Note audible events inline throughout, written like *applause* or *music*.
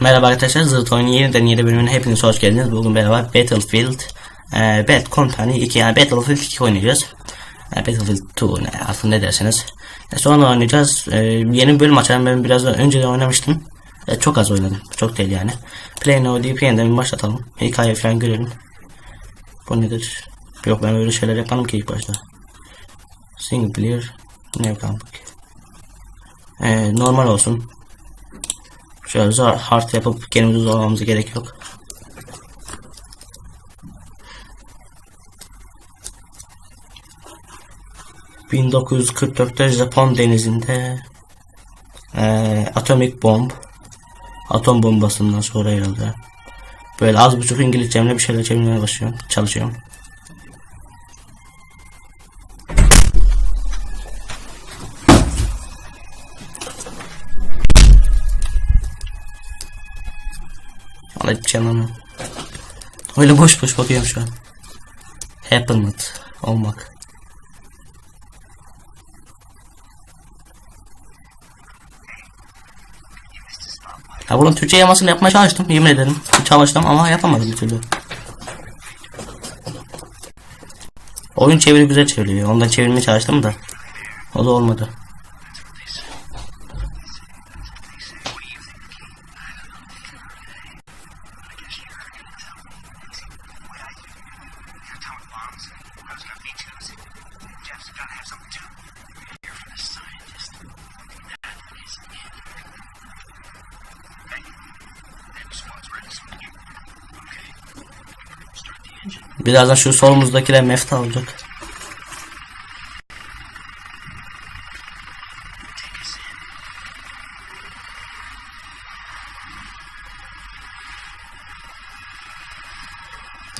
Merhaba arkadaşlar, Zırt Oyun'un yeniden yeni bölümüne hepiniz hoş geldiniz. Bugün beraber Battlefield e, Bad Company 2 yani Battlefield 2 oynayacağız. E, Battlefield 2 ne artık ne derseniz. E, sonra oynayacağız. E, yeni bölüm açalım. Ben biraz da önceden oynamıştım. E, çok az oynadım. Çok değil yani. Play Now deyip yeniden bir başlatalım. Hikaye falan görelim. Bu nedir? Yok ben öyle şeyler yapmadım ki ilk başta. Single player ne yapalım? E, normal olsun. Şöyle zor hard yapıp kendimizi zorlamamıza gerek yok. ...1944'te Japon denizinde... eee atomik bomb... ...atom bombasından sonra herhalde... ...böyle az buçuk İngilizcemle bir şeyler çevirmeye başlıyorum... ...çalışıyorum. Alay canını. Öyle boş boş bakıyorum şu an. Happened. Olmak. Ya bunun Türkçe yamasını yapmaya çalıştım. Yemin ederim. Çalıştım ama yapamadım bir türlü. Oyun çeviri güzel çeviriyor. Ondan çevirmeye çalıştım da. O da olmadı. Birazdan şu solumuzdakiler mefta olacak.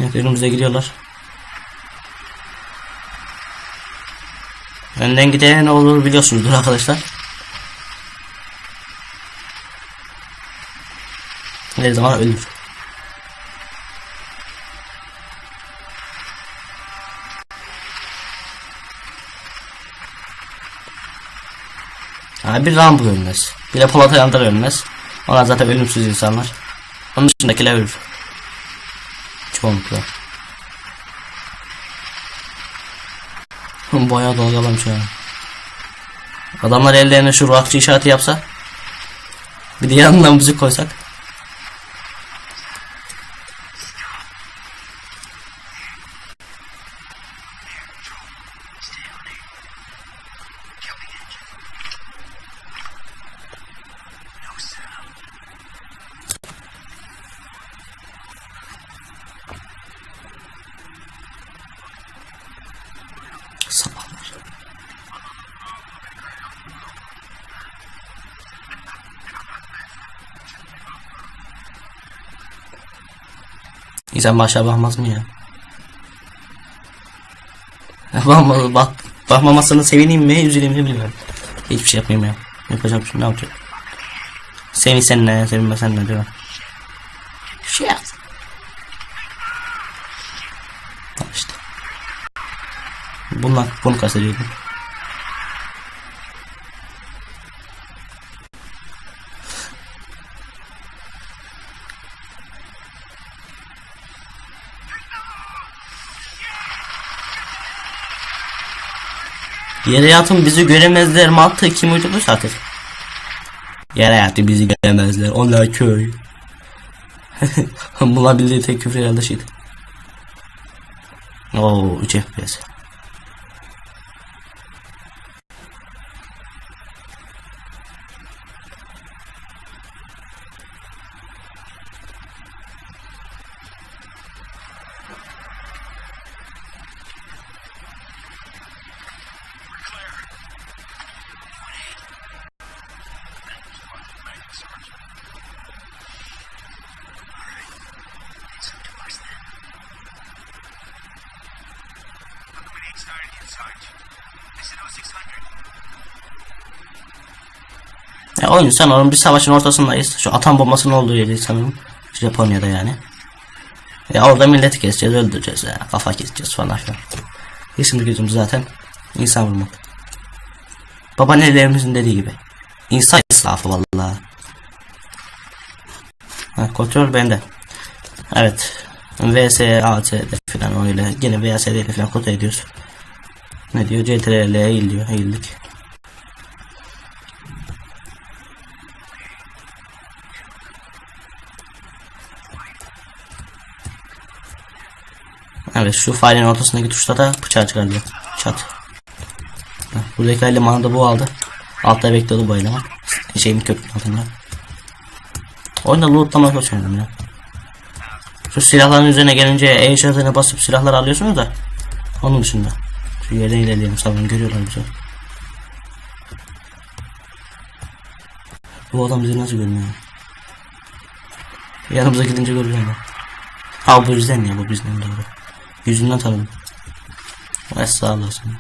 Evet önümüze gidiyorlar. Önden giden ne olur biliyorsunuzdur arkadaşlar. Her zaman ölür. Yani bir Rambo ölmez. Bir de Polat Alemdar ölmez. Onlar zaten ölümsüz insanlar. Onun dışındakiler ölür. Çoğunlukla. *laughs* Bayağı dalgalamış ya. Adamlar ellerine şu rockçı işareti yapsa. Bir de yanından müzik koysak. İnsan başa bakmaz mı ya? *laughs* Bakma, bak, bakmamasını sevineyim mi, üzüleyim mi bilmiyorum. Hiçbir şey yapmayayım ya. Yapacağım bir şey ne yapacağım? Seni sen ne, sevinmesen ne diyor. Şey. Al işte. Bunlar, bunu kastediyordum. Yere yatın bizi göremezler mantığı kim uydurdu zaten? Yere yatın bizi göremezler. Onlar köy. *laughs* Bulabildiği tek küfür herhalde şeydi. Oo 3 FPS. Oyun sanırım bir savaşın ortasındayız. Şu atom bombasının olduğu yeri sanırım. Japonya'da yani. Ya orada milleti keseceğiz, öldüreceğiz ya. Kafa keseceğiz falan filan. Bizim gücümüz zaten insan vurmak. Babaannelerimizin dediği gibi. İnsan israfı vallahi. Ha, kontrol bende. Evet. VS, ATD falan öyle. Yine VSD falan kontrol ediyoruz. Ne diyor? CTRL eğil diyor. Eğildik. Evet şu farenin ortasındaki tuşta da bıçağı çıkardı. Çat. Heh, Buradaki elemanı da bu aldı. Altta bekliyordu bu eleman. Şeyin köprünün altında. Oyunda lootlama çalışıyorum ya. Şu silahların üzerine gelince E işaretine basıp silahları alıyorsunuz da. Onun dışında. Şu yerden ilerleyelim sanırım görüyorlar bizi. Bu adam bizi nasıl görmüyor? Yanımıza gidince görüyor mu? Ha bu bizden ya bu bizden doğru. Yüzünden. Vay sağ olasın.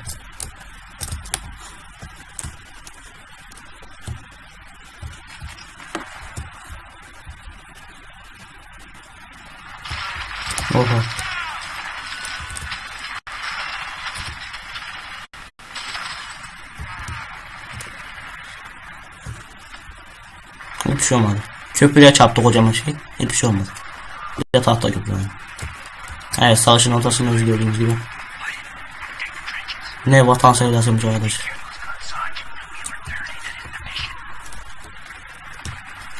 Oha. Hiçbir şey olmadı. Köprüye çarptı kocaman şey. Hiçbir şey olmadı. Bir de tahta köprü. Evet savaşın ortasında biz gördüğünüz gibi. Ne vatan sevdasıymış arkadaş.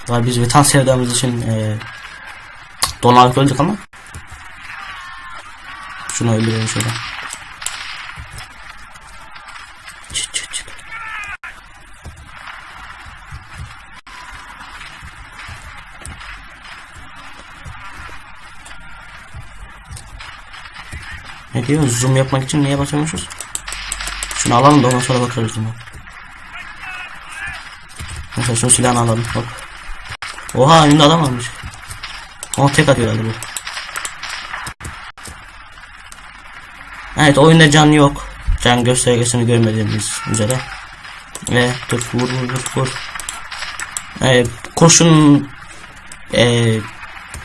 Var biz vatan sevdamız için e, donarak öldük ama. Şunu öldürelim şöyle. Diyor? Zoom yapmak için niye basıyormuşuz? Şunu alalım da ondan sonra bakarız zoom'a. Mesela şu silahını alalım. Hop. Oha önünde adam varmış. Onu tek atıyor herhalde bu. Evet oyunda can yok. Can göstergesini görmediğimiz üzere. Ve dur vur vur vur. Evet, kurşun e,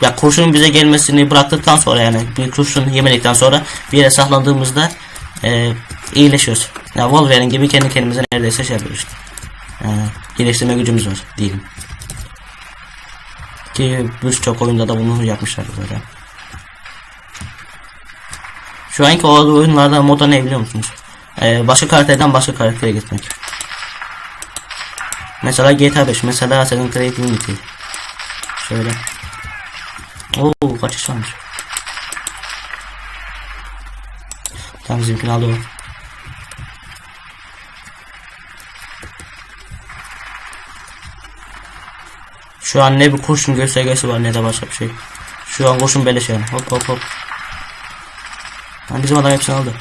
ya kurşunun bize gelmesini bıraktıktan sonra yani bir kurşun yemedikten sonra bir yere saklandığımızda e, iyileşiyoruz. Ya Wolverine gibi kendi kendimize neredeyse şey yapıyoruz işte. E, gücümüz var diyelim. Ki birçok oyunda da bunu yapmışlar zaten. Şu anki oyunlarda moda ne biliyor musunuz? Ee, başka karakterden başka karaktere gitmek. Mesela GTA 5, mesela Assassin's Creed Unity. Şöyle. Oo kaçış varmış. Tamam bizimkini alıyor. Şu an ne bir kurşun göstergesi var ne de başka bir şey. Şu an kurşun beleş yani. Hop hop hop. Ha, bizim adam hepsini aldı.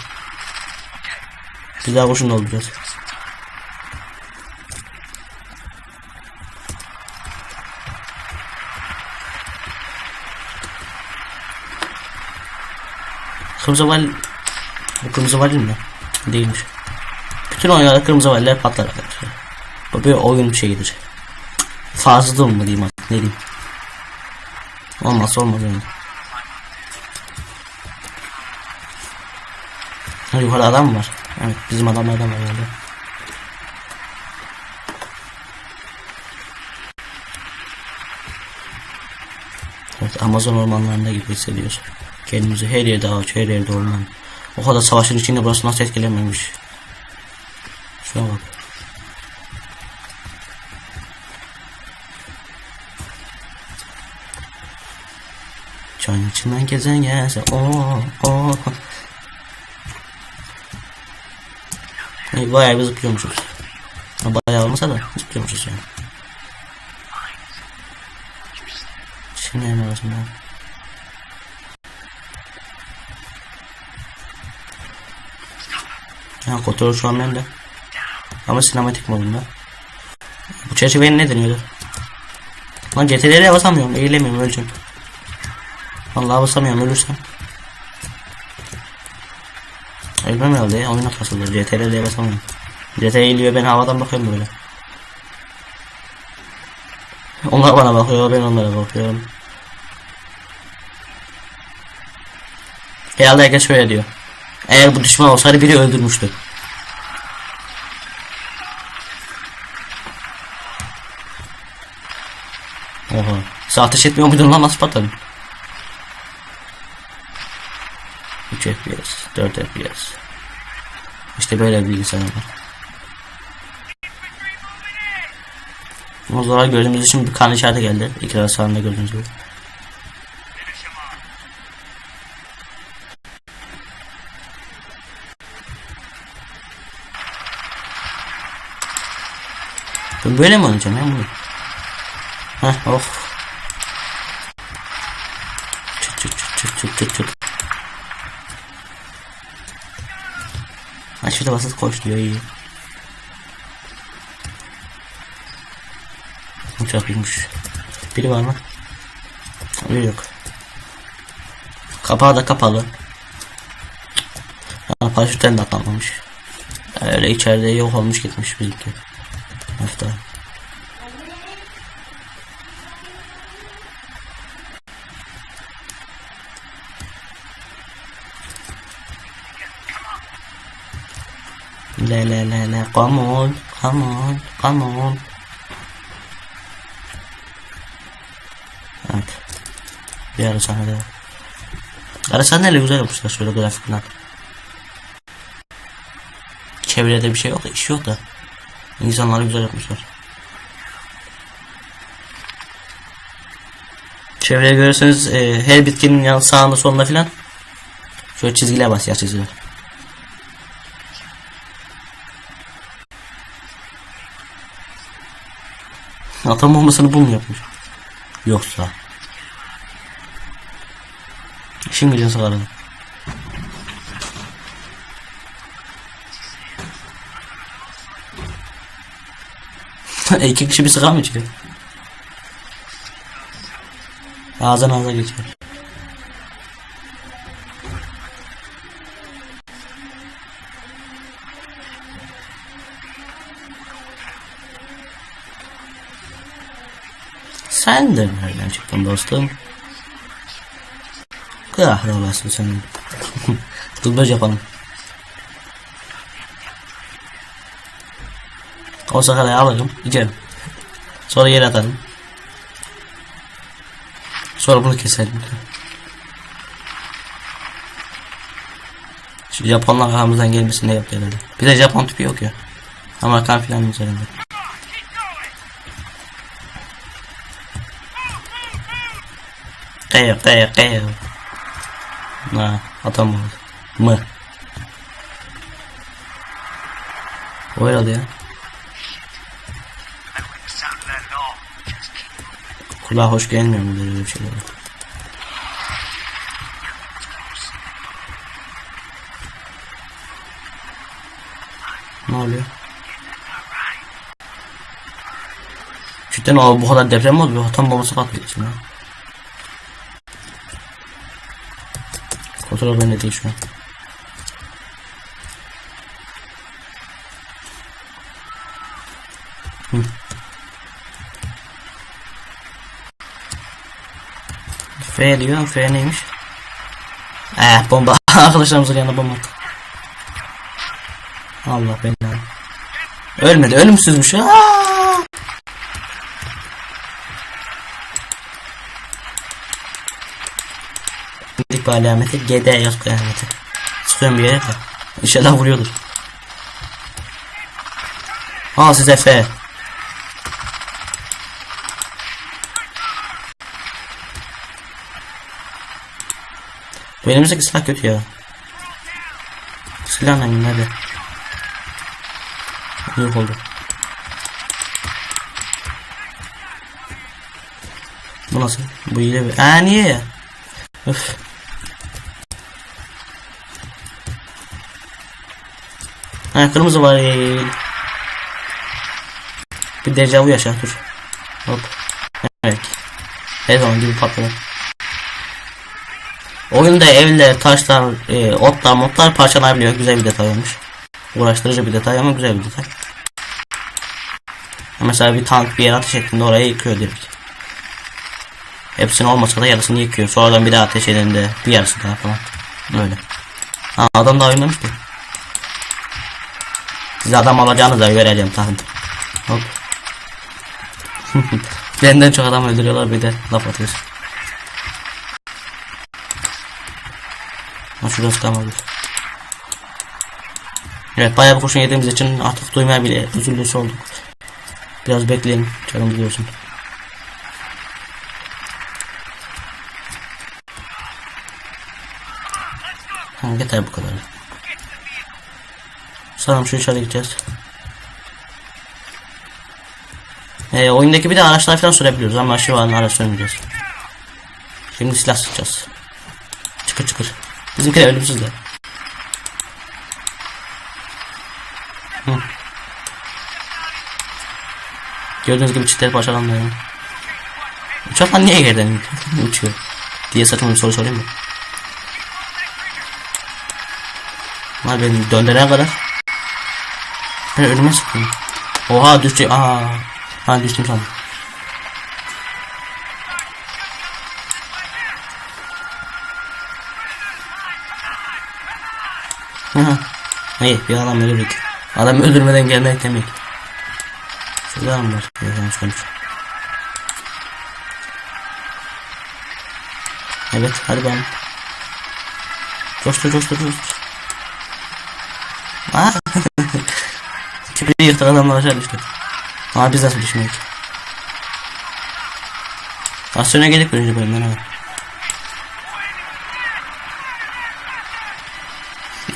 Biz daha kurşun dolduracağız. Kırmızı val... Bu kırmızı valin mi? Değilmiş. Bütün oyunlarda kırmızı valler patlar arkadaşlar. Bu bir oyun şeyidir. Fazla mı diyeyim artık ne diyeyim. Olmazsa olmaz yani. Ha, yukarıda adam mı var? Evet bizim adamlardan var herhalde. Evet Amazon ormanlarında gibi hissediyoruz. Kendimizi her yerde ağaç, her yerde orman. O kadar savaşın içinde burası nasıl etkilenmemiş. Şuna bak. Çayın içinden gezen gelse o o. Bayağı bir zıplıyormuşuz. Bayağı olmasa da zıplıyormuşuz yani. Şimdi en arasında. Ya kontrol şu an bende. Ama sinematik modunda. Bu çerçeveye ne deniyordu? Lan CTRL'e basamıyorum. Eğilemiyorum öleceğim. Vallahi basamıyorum ölürsem. Ölmem herhalde ya oyuna kasılır. CTRL'e basamıyorum. CTRL eğiliyor ben havadan bakıyorum böyle. Onlar bana bakıyor ben onlara bakıyorum. Herhalde herkes şöyle diyor. Eğer bu düşman olsaydı biri öldürmüştü. Oha. Sen ateş etmiyor muydun lan nasıl patladın? 3 FPS, 4 FPS. İşte böyle bir bilgisayar var. O zaman gördüğümüz için bir kan işareti geldi. İkrar sağında gördüğünüz gibi. Böyle mi oynayacağım ya bunu? Heh of. Çıt çıt çıt çıt çıt çıt çıt. Ha basit koş diyor iyi. Uçak binmiş. Biri var mı? Biri yok. Kapağı da kapalı. Ha, paraşütten de atlanmamış. Öyle içeride yok olmuş gitmiş bizimki. Hafta. Le le le le. Come on come on come on. Evet Bir ara sahnede var Ara sahneyle güzel yapmışlar şöyle grafik falan Çevrede bir şey yok iş yok da İnsanları güzel yapmışlar Çevreye görürseniz e, her bitkinin yan sağında solunda filan Şöyle çizgiler siyah çizgiler Atom bombasını bu mu yapmış? Yoksa. İşin gücün sağladı. *laughs* İki kişi bir içeri? Ağzına ağza geçer. Sen de nereden çıktın dostum? Kahrolasın senin. *laughs* Dublaj yapalım. O sakarayı alırım, içerim. Sonra yere atarım. Sonra bunu keserim. Şu Japonlar aramızdan gelmesini yaptı herhalde. Bir de Japon tipi yok ya. Amerikan filan üzerinde. Kaya kaya. Nah, atamadı. Mı? O herhalde ya. Kulağa hoş gelmiyor mu böyle bir şeyler? Ne oluyor? Cidden o bu kadar deprem oluyor? Atom bombası patlıyor içine. Kontrol bende değil şu. F diyor. F neymiş? Eh bomba. *laughs* Arkadaşlarımızın yanına bomba attı. Allah belanı. Ölmedi. Ölümsüzmüş. Aa! Bir alameti. GD yaz kıyameti. Sıkıyorum bir yere de. İnşallah vuruyordur. Al size F. Bu elimizdeki silah kötü ya. Silah ne nerede? Yok oldu. Bu nasıl? Bu iyi bir... Aa niye ya? Öf. Ha kırmızı var. Bir dejavu yaşa dur. Hop. Evet. Her zaman gibi patladı. Oyunda evler, taşlar, e, otlar, motlar parçalanabiliyor. Güzel bir detay olmuş. Uğraştırıcı bir detay ama güzel bir detay. Mesela bir tank bir yere ateş ettiğinde orayı yıkıyor direkt. Hepsini olmasa da yarısını yıkıyor. Sonradan bir daha ateş edildiğinde bir yarısı daha falan. Böyle. Ha, adam daha oynamıştı. Size adam alacağınıza vereceğim tahmin. Hop. *laughs* Benden çok adam öldürüyorlar bir de laf atıyorsun. Şurası kalmadı. Evet bayağı bir kurşun yediğimiz için artık duymaya bile üzüldüğüsü olduk. Biraz bekleyelim canım biliyorsun. Ha, yeter bu kadar. Sanırım şu içeri gideceğiz. Ee, oyundaki bir de araçlar falan sürebiliyoruz ama şu an araç sürmeyeceğiz. Şimdi silah sıkacağız. Çıkır çıkır. Bizimkiler ölümsüz de. Gördüğünüz gibi çiftleri parçalanmıyor. Uçaklar niye yerden *laughs* uçuyor? Diye saçma bir soru sorayım mı? Ama beni döndürene kadar ben ölüme sıktım. Oha düştü. Aa. Ha düştüm. Hı. İyi bir adam öldürdük. Adam öldürmeden gelmek demek. Şurada mı var? Yok yanlış konuş. Evet hadi bakalım. Coştur coştur coştur. Aa. *laughs* Yırtık adamlar aşağı düştü. Ama biz nasıl düşmedik? Asyona gelip birinci bölümden abi.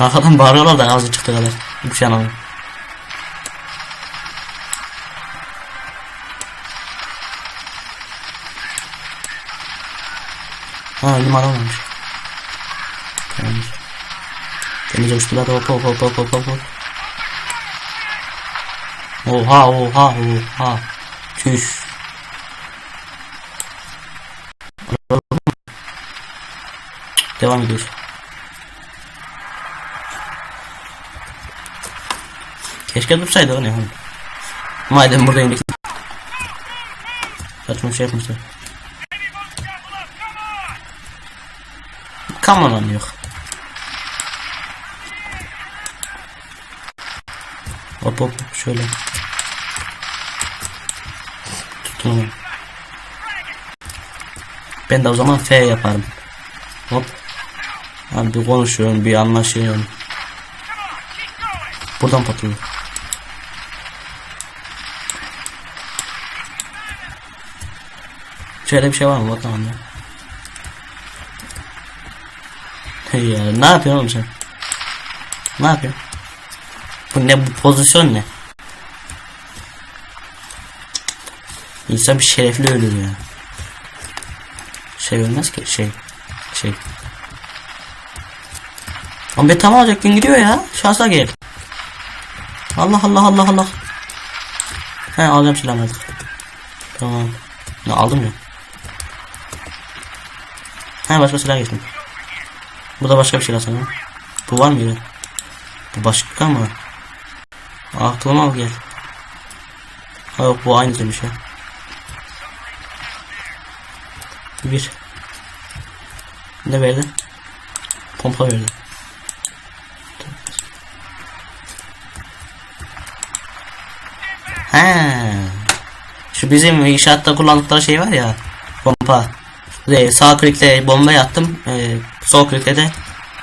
Arkadan bağırıyorlar da ağzı çıktı kadar. Bir şey anlamadım. Ha önüm adam varmış. Tamamdır. Denize uçtular hop hop hop hop hop hop. Oha oha oha. Çüş. Devam ediyoruz. Keşke dursaydı o ne oğlum. Madem burada indik. Saçma bir şey yapmışlar. Come on yok. Hop hop şöyle. Onu. Ben de o zaman F yaparım. Hop. Abi bir konuşuyorum, bir anlaşıyorum. Buradan patlıyor. Şöyle bir şey var mı? Hey ya ne yapıyorsun oğlum sen? Ne yapıyorsun? Bu ne bu pozisyon ne? Bir şerefli ölür ya. Şey ölmez ki şey şey. Ama ben tam alacaktın gidiyor ya. Şansa gel. Allah Allah Allah Allah. He alacağım silahını artık. Tamam. Ne aldım ya. He başka silah geçtim. Bu da başka bir şey sanırım. Bu var mıydı? Bu başka mı? Aklıma al gel. Ha yok bu aynı demiş ya. Bir. Ne verdi? Pompa verdi. He. Şu bizim inşaatta kullandıkları şey var ya. Pompa. Ve sağ klikle bomba yattım. Ee, sol klikle de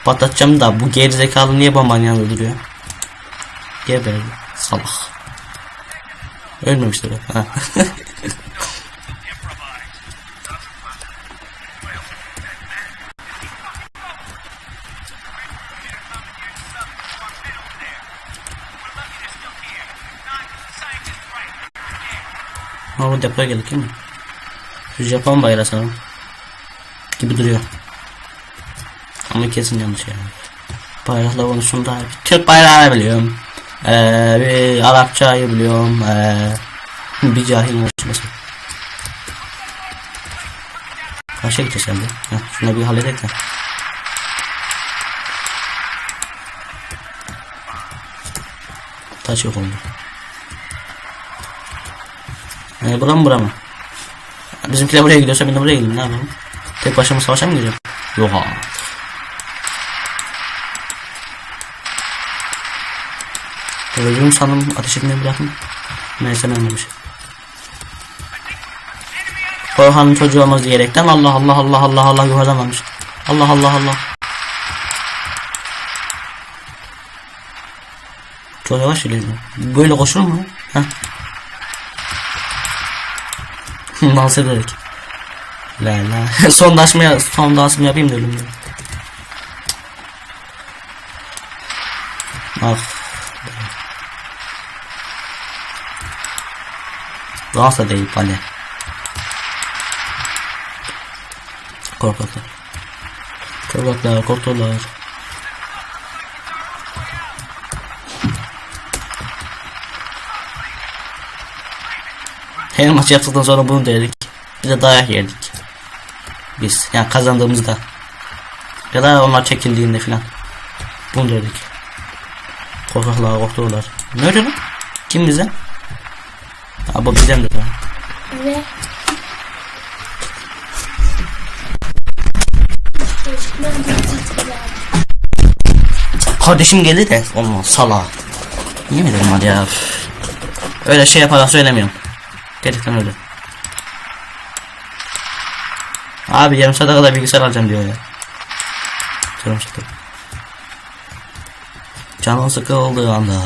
patlatacağım da bu geri zekalı niye bombanın yanında duruyor? Geberdi. Salak. Ölmemiştir o. *laughs* Bu depoya geldik değil mi? Şu Japon bayrağı sanırım. Gibi duruyor. Ama kesin yanlış yani. Bayrakla konusunda Türk bayrağını biliyorum. Ee, bir Arapçayı biliyorum. Ee, bir cahil konuşması. Kaça gideceğiz de? Heh, şuna bir halledek de. Taş yok oldu. Ee, bura mı bura mı? Bizimkiler buraya gidiyorsa ben de buraya gideyim ne yapalım? Tek başıma savaşa mı gireceğim? Yok ha. Öldüm sandım ateş etmeyi bıraktım. Neyse ben anlamış. Korhan'ın çocuğu olmaz diyerekten Allah Allah Allah Allah Allah yukarıdan varmış. Allah Allah Allah. Çok yavaş ilerliyor. Böyle koşur mu? Heh. *laughs* Dans ederek. La la. *laughs* son dansımı son dansımı yapayım da ölüm. Ah. Dans da değil bale. Korkaklar. Korkaklar Her maç yaptıktan sonra bunu dedik. Bir de dayak yerdik. Biz yani kazandığımızda. Ya da onlar çekildiğinde filan. Bunu dedik. Korkaklar korktular. Ne öyle lan? Kim bize? Ha bu bizden de. Ve Çocuklar gittiler. Kardeşim geldi de olmaz sala. Yemin ederim hadi ya. Öyle şey yaparak söylemiyorum. Gerçekten öyle. Abi yarım saate kadar bilgisayar alacağım diyor ya. Yarım saate. Canın sıkıldığı anda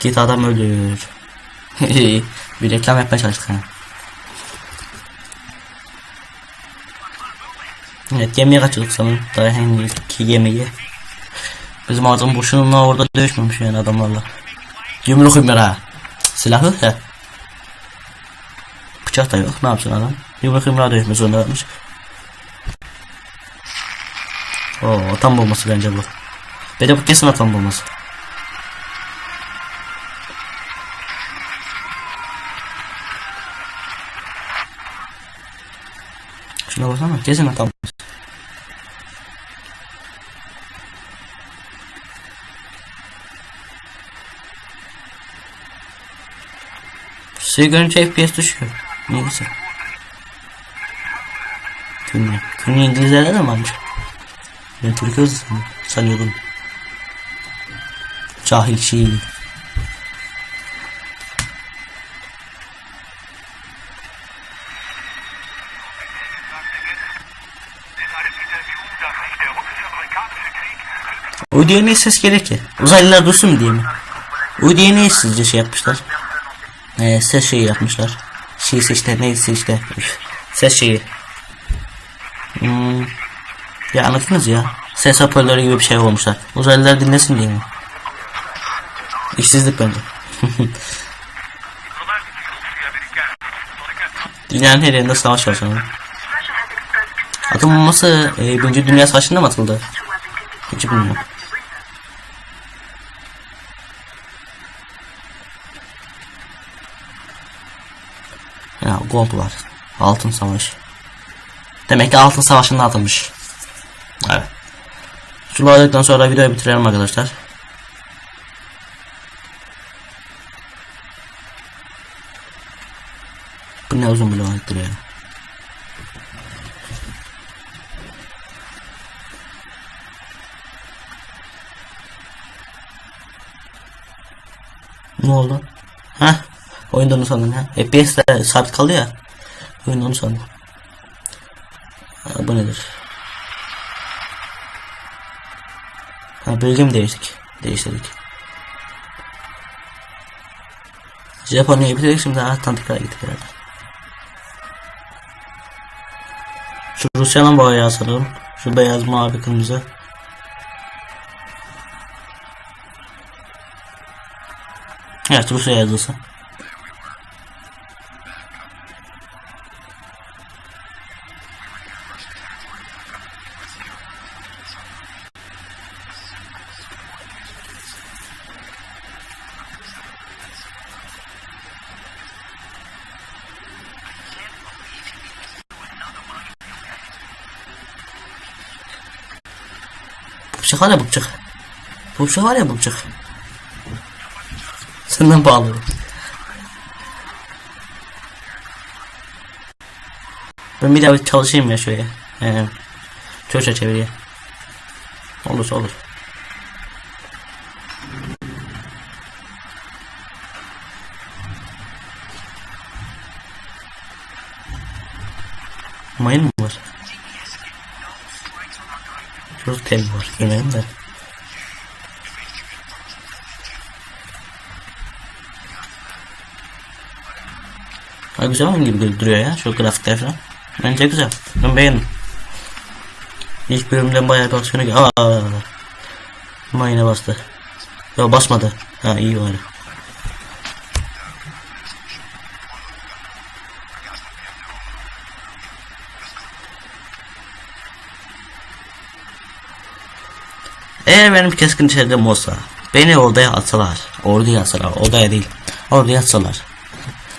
git adam öldür. *laughs* bir reklam yapmaya çalıştık ha. Evet gemiye kaçırdık sanırım. Daha henüz iki gemiyi. Bizim adam boşuna orada dövüşmemiş yani adamlarla. Yumruk ha. Silahı he. Bıçak da yok. Ne yapsın adam? Yumruk yumruğa dövüşme zorunda kalmış. Oo atom bombası bence bu. De bu kesin atom bombası. Şuna baksana kesin atom bombası. Görünce FPS düşüyor. Neyse. Künye. Künye İngilizlerde de mi varmış? Ben Türk yazı sanıyordum. Cahil şey. Diye ne ses gelir ki? Uzaylılar dursun diye mi? Diye ne sizce şey yapmışlar? Ee, ses şeyi yapmışlar. Şeysi işte neyse işte. Ses şeyi. Hmm. Ya anlatınız ya. Ses hoparlörü gibi bir şey olmuşlar. Uzaylılar dinlesin diye mi? İşsizlik bence. *laughs* Dünyanın her yerinde savaş var sanırım. Atom bombası e, Birinci Dünya Savaşı'nda mı atıldı? Hiç bilmiyorum. Gold var. Altın savaş. Demek ki altın savaşında atılmış. Evet. Suladıktan sonra videoyu bitirelim arkadaşlar. Bu ne uzun bloğa ya. Ne oldu? Ha? Oyunda onu sandım ha. FPS de sabit kalıyor ya. Oyunda onu sandım. Ha, bu nedir? Ha bölge mi değiştik? Değiştirdik. Japonya'yı bitirdik şimdi Atlantika'ya gittik herhalde. Şu Rusya'nın bayağı sanırım. Şu beyaz mavi kırmızı. Evet Rusya yazısı. Bıçak var ya bıçak. Bıçak var ya bıçak. Senden bağlı. Ben bir daha çalışayım ya şöyle. Ee, çocuğa çevireyim. Olursa olur. Mayın mı tel var. Görmedim de. Ha, güzel oyun gibi duruyor ya şu grafikler falan. Bence güzel. Ben beğendim. İlk bölümden bayağı bir aksiyonu gel. Aa, mayına bastı. Ya basmadı. Ha iyi var. Eğer benim keskin çizgim olsa beni odaya atsalar, orduya atsalar, odaya değil, orduya atsalar.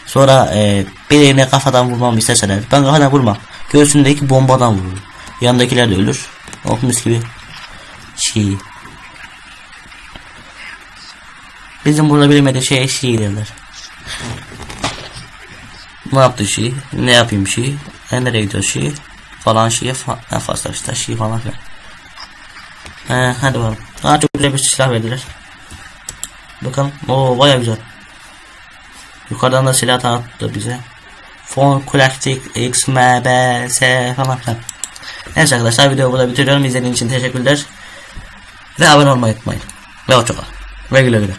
Sonra e, birine kafadan vurmamı isteseler ben kafadan vurmam. Göğsündeki bombadan vururum. Yandakiler de ölür. Oh mis gibi. Şii. Bizim burada bilmediği şey şii derler. Ne yaptı şii? Ne yapayım? E, nereye gidiyor şii? Falan şii fa fazla işte şii falan filan. He, hadi bakalım. Aa, çok güzel bir silah verdiler. Bakalım. Oo baya güzel. Yukarıdan da silah tanıttı bize. Fon Collectic X M B S falan filan. Neyse arkadaşlar videoyu burada bitiriyorum. İzlediğiniz için teşekkürler. Ve abone olmayı unutmayın. Ve hoşçakalın. Ve güle güle.